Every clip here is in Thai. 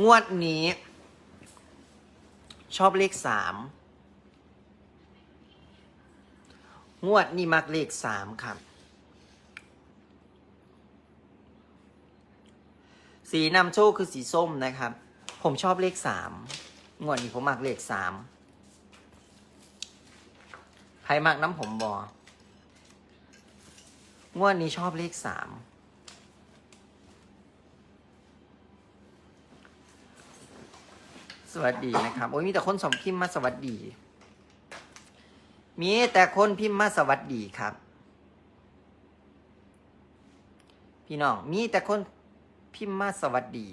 งวดนี้ ชอบเลขสามงวดนี้มักเลขสามครับสีนำโชคคือสีส้มนะครับ ผมชอบเลขสามงวดนี้ผมมักเลขสามใครมักน้ำผมบองวดนี้ชอบเลขสาม สวัสดีนะครับ โอ้ยมีแต่คนสมพิมพ์มาสวัสดี มีแต่คนพิมพ์มาสวัสดีครับ พี่น้อง มีแต่คนพิมพ์มาสวัสดี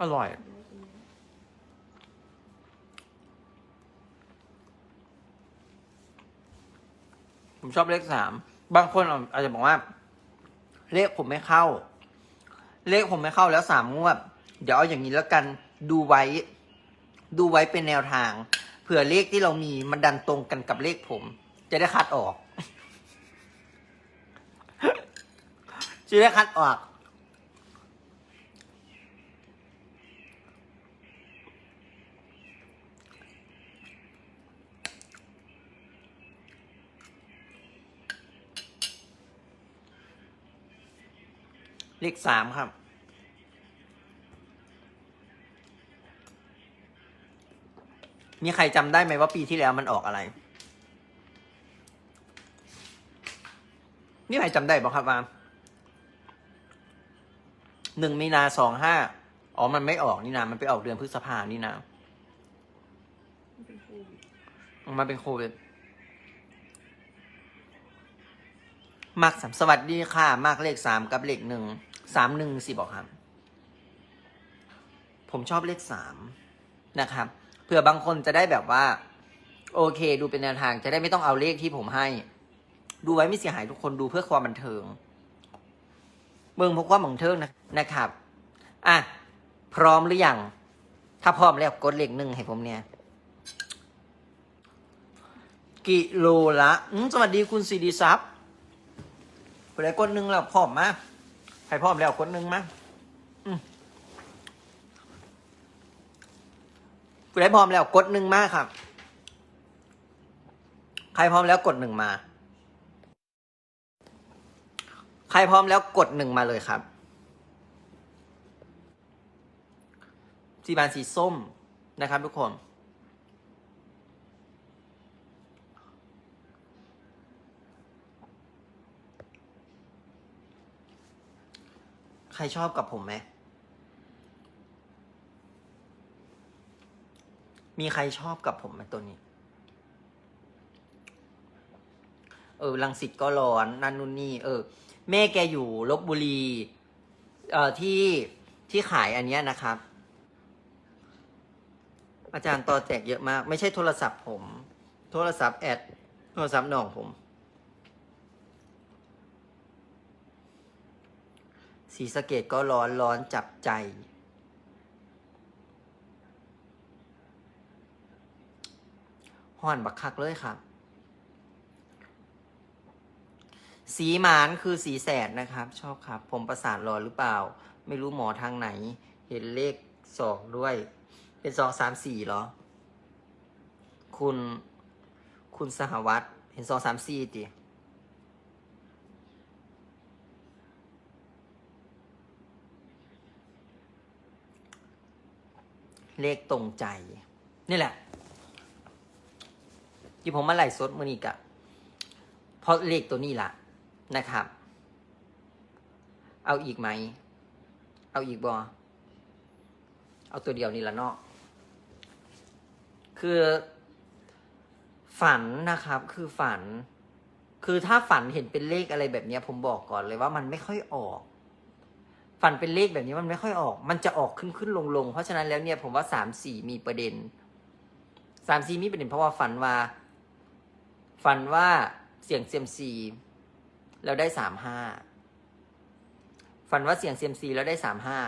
อร่อย ผมชอบเลขสามบางคนอาจจะบอกว่า เลขผมไม่เข้า เลขผมไม่เข้าแล้วสามงวด เดี๋ยวเอาอย่างนี้แล้วกันดูไว้ ดูไว้เป็นแนวทางเผื่อเลขที่เรามีมันดันตรงกันกับเลขผม จะได้คัดออก จะได้คัดออก เลขสามครับ มีใครจำได้ไหมว่าปีที่แล้วมันออกอะไร นี่ใครจำได้บอกครับว่าหนึ่งมีนาสองห้าอ๋อ มันไม่ออกนี่นะ มันไปออกเดือนพฤษภานี่นะมันเป็นโควิดมักสามสวัสดีค่ะ มากเลขสามกับเลขหนึ่ง สามหนึ่งสิบอกครับ ผมชอบเลขสามนะครับเผื่อบางคนจะได้แบบว่า โอเค ดูเป็นแนวทางจะได้ไม่ต้องเอาเลขที่ผมให้ ดูไว้ไม่เสียหายทุกคนดูเพื่อความบันเทิง เมืองพบควาบันเทิงนะนะครับอะพร้อมหรือยังถ้าพร้อมแล้วกดเลขหนึ่งให้ผมเนี่ยกิโลละสวัสดีคุณซีดีซับผู้ใดกดหนึ่งแล้วพร้อมมา ใครพร้อมแล้วกดหนึ่งมาอืมผู้ใดพร้อมแล้วกดหนึ่งมาครับ ใครพร้อมแล้วกดหนึ่งมา ใครพร้อมแล้วกดหนึ่งมาเลยครับสีบานสีส้มนะครับทุกคน ใครชอบกับผมไหม มีใครชอบกับผมไหมตัวนี้ เออลังสิตก็ร้อนนั่นนู่นนี่ เออ แม่แกอยู่ลบบุรี เอ่อที่ที่ขายอันเนี้ยนะครับ อาจารย์ต่อแจกเยอะมาก ไม่ใช่โทรศัพท์ผม โทรศัพท์แอดโทรศัพท์น้องผม สีสะเกตก็ร้อนร้อนจับใจ ห่อนบักคักเลยครับสีหมานคือสีแสดนะครับ ชอบครับ ผมประสาทรอหรือเปล่า ไม่รู้หมอทางไหน เห็นเลขสองด้วย เป็นสองสามสี่เหรอ คุณ คุณสหวัตเห็นสองสามสี่ติ เลขตรงใจ นี่แหละ ที่ผมมาไล่สดมือนี้กะเพราะเลขตัวนี้ล่ะนะครับ เอาอีกไหม เอาอีกบอเอาตัวเดียวนี่ละเนาะคือ ฝันนะครับ คือฝัน คือถ้าฝันเห็นเป็นเลขอะไรแบบนี้ผมบอกก่อนเลยว่ามันไม่ค่อยออก ฝันเป็นเลขแบบนี้มันไม่ค่อยออก มันจะออกขึ้นขึ้นลงลงเพราะฉะนั้นแล้วเนี่ยผมว่าสามสี่มีประเด็นสามสี่มีประเด็นเพราะว่าฝันว่า ฝันว่าเสียงเซียมซีแล้วได้สามห้าฝันว่าเสียงเซียมซีแล้วได้สามห้า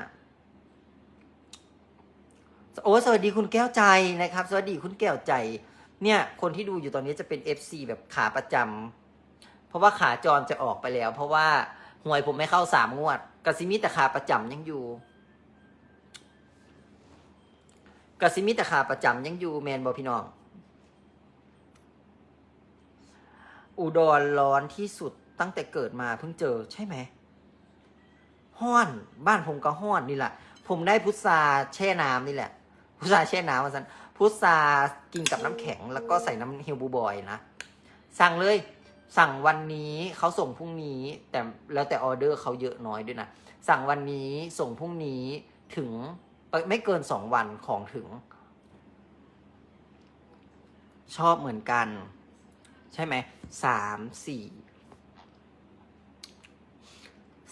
โอ้สวัสดีคุณแก้วใจนะครับ สวัสดีคุณแก้วใจ เนี่ย คนที่ดูอยู่ตอนนี้จะเป็น FC แบบขาประจำเพราะว่าขาจรจะออกไปแล้ว เพราะว่า หวยผมไม่เข้าสามงวดกสิมิแต่ขาประจำยังอยู่กสิมิแต่ขาประจำยังอยู่แมนบอพี่น้อง อุดรร้อนที่สุดตั้งแต่เกิดมาเพิ่งเจอใช่ไหมห้อนบ้านผมก็ห้อนนี่แหละ ผมได้พุทราแช่น้ำนี่แหละ พุทราแช่น้ำมาสันพุทรากินกับน้ำแข็งแล้วก็ใส่น้ำเฮลบูบอยนะ สั่งเลย สั่งวันนี้เขาส่งพรุ่งนี้แต่แล้วแต่ออเดอร์เขาเยอะน้อยด้วยนะ สั่งวันนี้ส่งพรุ่งนี้ถึงไม่เกินสองวันของถึง ชอบเหมือนกัน ใช่ไหมสามสี่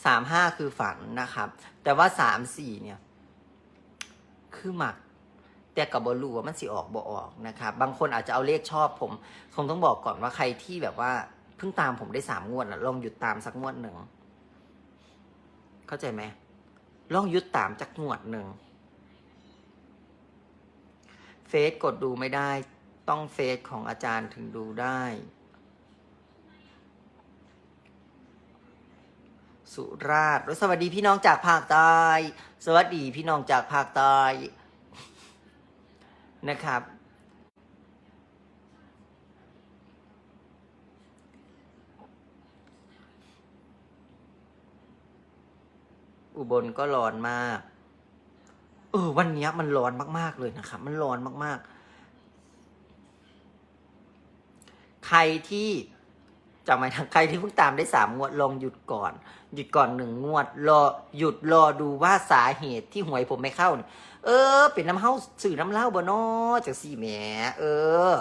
สามห้าคือฝันนะครับ แต่ว่าสามสี่เนี่ย คือหมักแต่กับบอลูว่ามันสิออกบ่ออกนะครับ บางคนอาจจะเอาเลขชอบผมคงต้องบอกก่อนว่าใครที่แบบว่า เพิ่งตามผมได้สามงวดนะลองหยุดตามสักงวดหนึ่ง เข้าใจไหมลองหยุดตามจักงวดหนึ่ง เฟซกดดูไม่ได้ ต้องเฟซของอาจารย์ถึงดูได้ สุราษฎร์สวัสดีพี่น้องจากภาคใต้สวัสดีพี่น้องจากภาคใต้นะครับ อุบลก็ร้อนมาก เออ วันเนี้ยมันร้อนมาก ๆ เลยนะครับ มันร้อนมาก ๆ ใครที่จำไม่ทางใครที่เพิ่งตามได้สามงวดลองหยุดก่อน หยุดก่อนหนึ่งงวด รอหยุดรอดูว่าสาเหตุที่หวยผมไม่เข้าเนี่ยเออ เป็นน้ำเฮ้าสื่อน้ำเล่าบ่นอจากสี่แหมเออ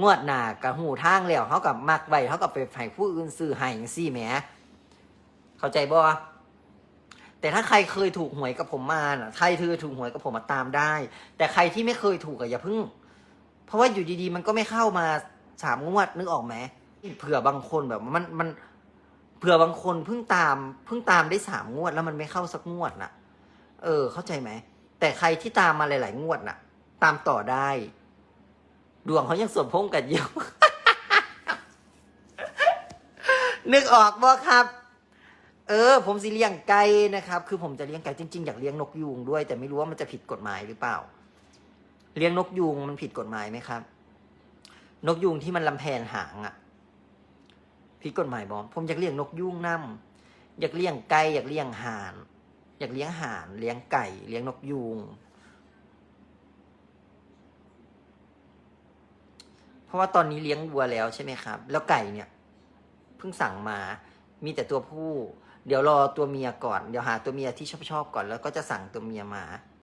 งวดหนากับหูทางแล้วเขากับมักไว้เขากับไปให้ผู้อื่นซื้อให้จังซี่แหมเข้าใจบ่ แต่ถ้าใครเคยถูกหวยกับผมมาน่ะใครเธอถูกหวยกับผมมาตามได้ แต่ใครที่ไม่เคยถูกอะอย่าพิ่ง เพราะว่าอยู่ดีๆ มันก็ไม่เข้ามาสามงวดนึกออกไหมเผื่อบางคนแบบมันมันเผื่อบางคนเพิ่งตามเพิ่งตามได้สามงวด แล้วมันไม่เข้าสักงวดน่ะ เออ เข้าใจไหมแต่ใครที่ตามมาหลายๆงวดน่ะ ตามต่อได้ ดวงเขายังสวมพงกันอยู่นึกออกบ่ครับ เออ ผมสิเลี้ยงไก่นะครับ คือผมจะเลี้ยงไก่จริงๆอยากเลี้ยงนกยูงด้วย แต่ไม่รู้ว่ามันจะผิดกฎหมายหรือเปล่า เลี้ยงนกยูงมันผิดกฎหมายไหมครับ นกยูงที่มันลำแพนหางอะ่ะผิดกฎหมายบอมผมอยากเลี้ยงนกยูงน้ำอยากเลี้ยงไก่อยากเลี้ยงห่าน อยากเลี้ยงห่าน เลี้ยงไก่ เลี้ยงนกยูงเพราะว่าตอนนี้เลี้ยงวัวแล้วใช่ไหมครับ แล้วไก่เนี่ยเพิ่งสั่งมามีแต่ตัวผู้ เดี๋ยวรอตัวเมียก่อน เดี๋ยวหาตัวเมียที่ชอบชอบก่อนแล้วก็จะสั่งตัวเมียมา